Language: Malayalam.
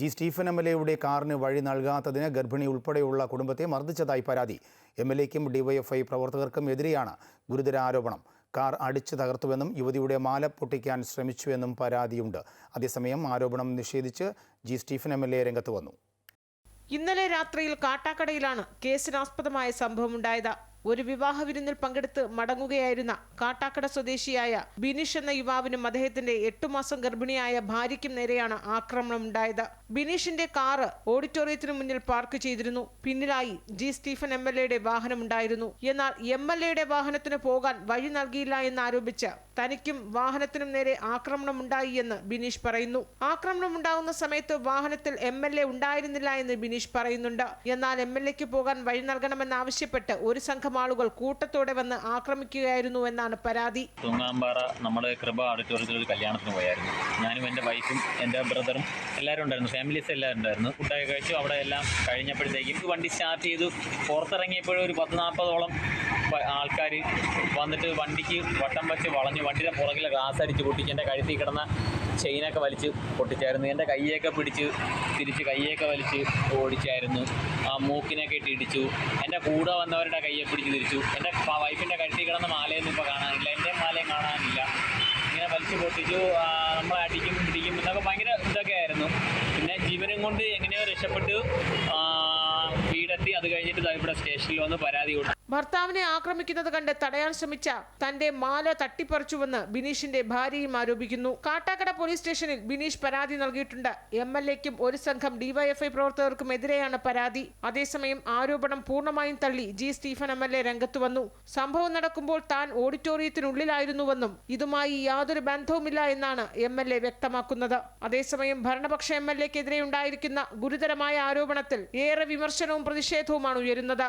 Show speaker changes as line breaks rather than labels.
ജി സ്റ്റീഫൻ എം എൽ എയുടെ കാറിന് വഴി നൽകാത്തതിന് ഗർഭിണി ഉൾപ്പെടെയുള്ള കുടുംബത്തെ മർദ്ദിച്ചതായി പരാതി. എം എൽ എക്കും ഡിവൈഎഫ്ഐ പ്രവർത്തകർക്കും എതിരെയാണ് ഗുരുതര ആരോപണം. കാർ അടിച്ചു തകർത്തുവെന്നും യുവതിയുടെ മാല പൊട്ടിക്കാൻ ശ്രമിച്ചുവെന്നും പരാതിയുണ്ട്. അതേസമയം ആരോപണം നിഷേധിച്ച് G Stephen M L A രംഗത്ത് വന്നു.
ഇന്നലെ രാത്രിയിൽ കാട്ടാക്കടയിലാണ് കേസിനാസ്പദമായ സംഭവമുണ്ടായത്. ഒരു വിവാഹ വിരുന്നിൽ പങ്കെടുത്ത് മടങ്ങുകയായിരുന്ന കാട്ടാക്കട സ്വദേശിയായ ബിനീഷ് എന്ന യുവാവിനും അദ്ദേഹത്തിന്റെ എട്ടു മാസം ഗർഭിണിയായ ഭാര്യയ്ക്കും നേരെയാണ് ആക്രമണം ഉണ്ടായത്. ബിനീഷിന്റെ കാറ് ഓഡിറ്റോറിയത്തിനു മുന്നിൽ പാർക്ക് ചെയ്തിരുന്നു. പിന്നിലായി ജി സ്റ്റീഫൻ എം എൽ എയുടെ എന്നാൽ എം എൽ എയുടെ വാഹനത്തിന് പോകാൻ വഴി നൽകിയില്ല എന്നാരോപിച്ച് തനിക്കും വാഹനത്തിനും നേരെ ആക്രമണം ഉണ്ടായി എന്ന് ബിനീഷ് പറയുന്നു. ആക്രമണം ഉണ്ടാകുന്ന സമയത്ത് വാഹനത്തിൽ എം എൽ എ ഉണ്ടായിരുന്നില്ല എന്ന് ബിനീഷ് പറയുന്നുണ്ട്. എന്നാൽ എം എൽ എക്ക് പോകാൻ വഴി നൽകണമെന്നാവശ്യപ്പെട്ട് ഒരു സംഘം ആളുകൾ കൂട്ടത്തോടെ വന്ന് ആക്രമിക്കുകയായിരുന്നു എന്നാണ് പരാതി.
തൂങ്ങാമ്പാറ നമ്മുടെ കൃപ ഓഡിറ്റോറിയത്തിൽ ഒരു കല്യാണത്തിന് പോയായിരുന്നു. ഞാനും എന്റെ വൈഫും എന്റെ ബ്രദറും എല്ലാവരും ഉണ്ടായിരുന്നു. ഫാമിലീസ് എല്ലാവരും ഉണ്ടായിരുന്നു. ഫുഡൊക്കെ കഴിച്ചു. അവിടെ എല്ലാം കഴിഞ്ഞപ്പോഴത്തേക്കും വണ്ടി സ്റ്റാർട്ട് ചെയ്തു. പുറത്തിറങ്ങിയപ്പോഴും ഒരു പത്ത് നാൽപ്പതോളം ആൾക്കാർ വന്നിട്ട് വണ്ടിക്ക് വട്ടം വെച്ച് വളഞ്ഞു വണ്ടിയുടെ പുറകിലെ ഗ്ലാസ് അടിച്ച് പൊട്ടിച്ച് എന്റെ കഴുത്തിൽ കിടന്ന ചെയിനൊക്കെ വലിച്ച് പൊട്ടിച്ചായിരുന്നു. എന്റെ കയ്യൊക്കെ പിടിച്ച് തിരിച്ച് കയ്യൊക്കെ വലിച്ച് ഓടിച്ചായിരുന്നു. ആ മൂക്കിനൊക്കെ ഇട്ട് ഇടിച്ചു. എന്റെ കൂടെ വന്നവരുടെ കയ്യെ പിടിച്ച് തിരിച്ചു. എന്റെ വൈഫിന്റെ കഴുത്തിൽ കിടന്ന മാലയൊന്നും ഇപ്പോൾ കാണാനില്ല. എന്റെ മാലയും കാണാനില്ല. ഇങ്ങനെ വലിച്ചു പൊട്ടിച്ചു. നമ്മളെ അടിക്കും പിടിക്കും എന്നൊക്കെ ഭയങ്കര ഇതൊക്കെ ആയിരുന്നു. പിന്നെ ജീവനും കൊണ്ട് എങ്ങനെയോ രക്ഷപ്പെട്ട്. വീടെത്തി. അത് കഴിഞ്ഞിട്ട് ഇവിടെ സ്റ്റേഷനിൽ വന്ന് പരാതി കൊടുത്തു.
ഭർത്താവിനെ ആക്രമിക്കുന്നത് കണ്ട് തടയാൻ ശ്രമിച്ച തന്റെ മാല തട്ടിപ്പറിച്ചുവെന്ന് ബിനീഷിന്റെ ഭാര്യയും ആരോപിക്കുന്നു. കാട്ടാക്കട പോലീസ് സ്റ്റേഷനിൽ ബിനീഷ് പരാതി നൽകിയിട്ടുണ്ട്. എം എൽ എക്കും ഒരു സംഘം ഡിവൈഎഫ്ഐ പ്രവർത്തകർക്കും എതിരെയാണ് പരാതി. അതേസമയം ആരോപണം പൂർണമായും തള്ളി G Stephen M L A രംഗത്ത് വന്നു. സംഭവം നടക്കുമ്പോൾ താൻ ഓഡിറ്റോറിയത്തിനുള്ളിലായിരുന്നുവെന്നും ഇതുമായി യാതൊരു ബന്ധവുമില്ല എന്നാണ് എം എൽ എ വ്യക്തമാക്കുന്നത്. അതേസമയം ഭരണപക്ഷ എം എൽ എക്കെതിരെ ഉണ്ടായിരിക്കുന്ന ഗുരുതരമായ ആരോപണത്തിൽ ഏറെ വിമർശനവും പ്രതിഷേധവുമാണ് ഉയരുന്നത്.